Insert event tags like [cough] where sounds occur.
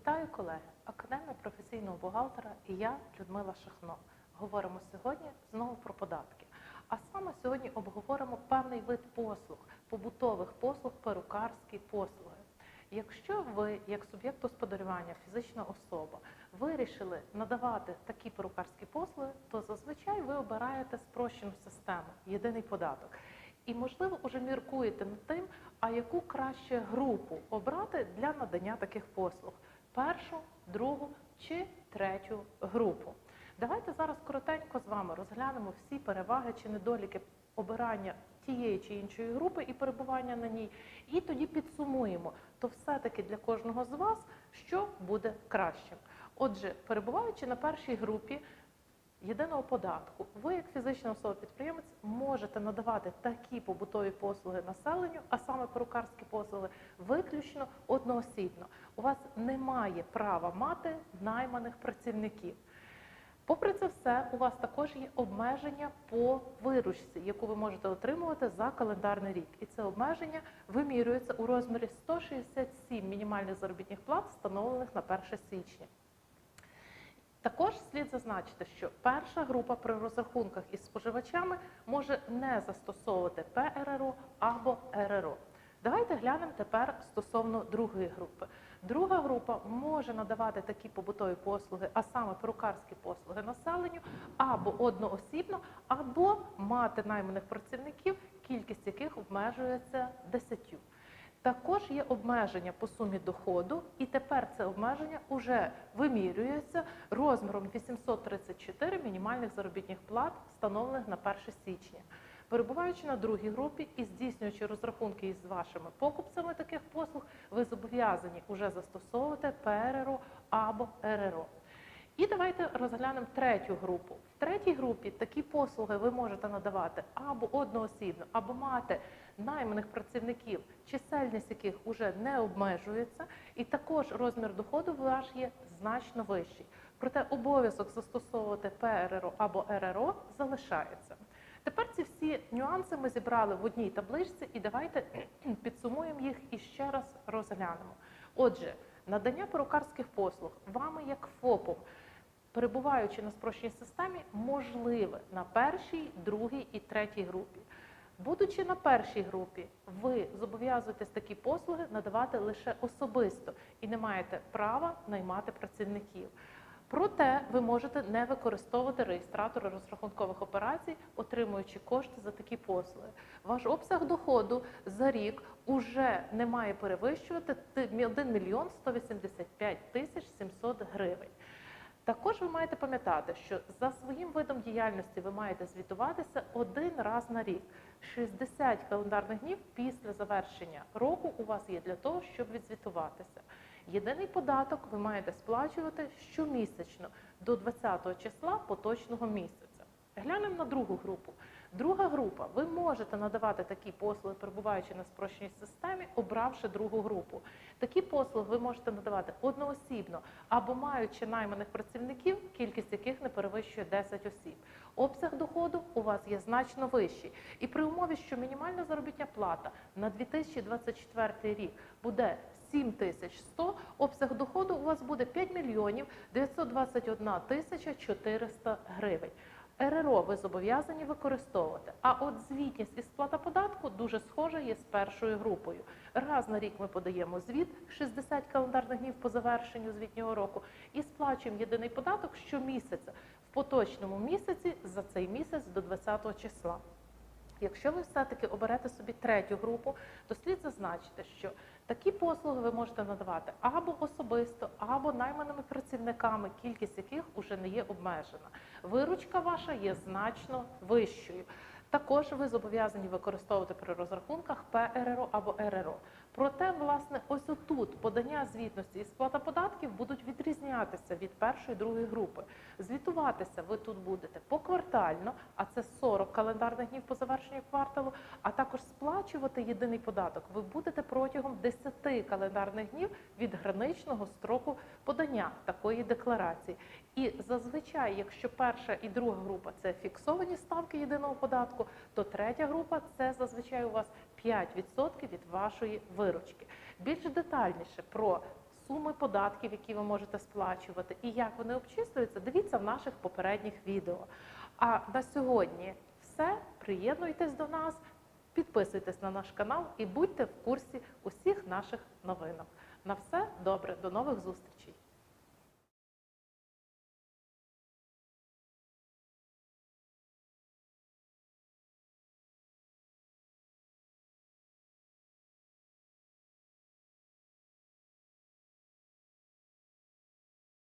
Вітаю колеги! Академія професійного бухгалтера і я, Людмила Шахно. Говоримо сьогодні знову про податки. А саме сьогодні обговоримо певний вид послуг, побутових послуг, перукарські послуги. Якщо ви, як суб'єкт господарювання, фізична особа, вирішили надавати такі перукарські послуги, то зазвичай ви обираєте спрощену систему, єдиний податок. І, можливо, уже міркуєте над тим, а яку краще групу обрати для надання таких послуг: першу, другу чи третю групу. Давайте зараз коротенько з вами розглянемо всі переваги чи недоліки обирання тієї чи іншої групи і перебування на ній, і тоді підсумуємо, то все-таки для кожного з вас що буде кращим. Отже, перебуваючи на першій групі, єдиного податку, ви, як фізична особа-підприємець, можете надавати такі побутові послуги населенню, а саме перукарські послуги, виключно одноосібно. У вас немає права мати найманих працівників. Попри це все, у вас також є обмеження по виручці, яку ви можете отримувати за календарний рік. І це обмеження вимірюється у розмірі 167 мінімальних заробітних плат, встановлених на 1 січня. Також слід зазначити, що перша група при розрахунках із споживачами може не застосовувати ПРРО або РРО. Давайте глянемо тепер стосовно другої групи. Друга група може надавати такі побутові послуги, а саме перукарські послуги населенню, або одноосібно, або мати найманих працівників, кількість яких обмежується десятью. Також є обмеження по сумі доходу, і тепер це обмеження вже вимірюється розміром 834 мінімальних заробітних плат, встановлених на 1 січня. Перебуваючи на другій групі і здійснюючи розрахунки із вашими покупцями таких послуг, ви зобов'язані вже застосовувати ПРРО або РРО. І давайте розглянемо третю групу. В третій групі такі послуги ви можете надавати або одноосібно, або мати найманих працівників, чисельність яких вже не обмежується, і також розмір доходу ваш є значно вищий. Проте обов'язок застосовувати ПРРО або РРО залишається. Тепер ці всі нюанси ми зібрали в одній табличці, і давайте [clears throat] підсумуємо їх і ще раз розглянемо. Отже, надання перукарських послуг вами як ФОПом, перебуваючи на спрощеній системі, можливе на першій, другій і третій групі. Будучи на першій групі, ви зобов'язуєтесь такі послуги надавати лише особисто і не маєте права наймати працівників. Проте ви можете не використовувати реєстратори розрахункових операцій, отримуючи кошти за такі послуги. Ваш обсяг доходу за рік уже не має перевищувати 1 мільйон 185 тисяч 700 гривень. Також ви маєте пам'ятати, що за своїм видом діяльності ви маєте звітуватися один раз на рік. 60 календарних днів після завершення року у вас є для того, щоб відзвітуватися. Єдиний податок ви маєте сплачувати щомісячно до 20 числа поточного місяця. Глянемо на другу групу. Друга група, ви можете надавати такі послуги, перебуваючи на спрощеній системі, обравши другу групу. Такі послуги ви можете надавати одноосібно або маючи найманих працівників, кількість яких не перевищує 10 осіб. Обсяг доходу у вас є значно вищий. І при умові, що мінімальна заробітня плата на 2024 рік буде 7100, обсяг доходу у вас буде 5 мільйонів 921 тисяча 400 гривень. РРО ви зобов'язані використовувати. А от звітність і сплата податку дуже схожа є з першою групою. Раз на рік ми подаємо звіт 60 календарних днів по завершенню звітнього року і сплачуємо єдиний податок щомісяця в поточному місяці за цей місяць до 20 числа. Якщо ви все-таки оберете собі третю групу, то слід зазначити, що такі послуги ви можете надавати або особисто, або найманими працівниками, кількість яких уже не є обмежена. Виручка ваша є значно вищою. Також ви зобов'язані використовувати при розрахунках ПРРО або РРО. Проте, власне, ось отут подання звітності і сплата податків будуть відрізнятися від першої другої групи. Звітуватися ви тут будете поквартально, а це 40 календарних днів по завершенню кварталу, а також сплачувати єдиний податок ви будете протягом 10 календарних днів від граничного строку подання такої декларації. І зазвичай, якщо перша і друга група це фіксовані ставки єдиного податку, то третя група це зазвичай у вас 5% від вашої виручки. Більш детальніше про суми податків, які ви можете сплачувати, і як вони обчислюються, дивіться в наших попередніх відео. А на сьогодні все. Приєднуйтесь до нас, підписуйтесь на наш канал і будьте в курсі усіх наших новинок. На все добре, до нових зустрічей!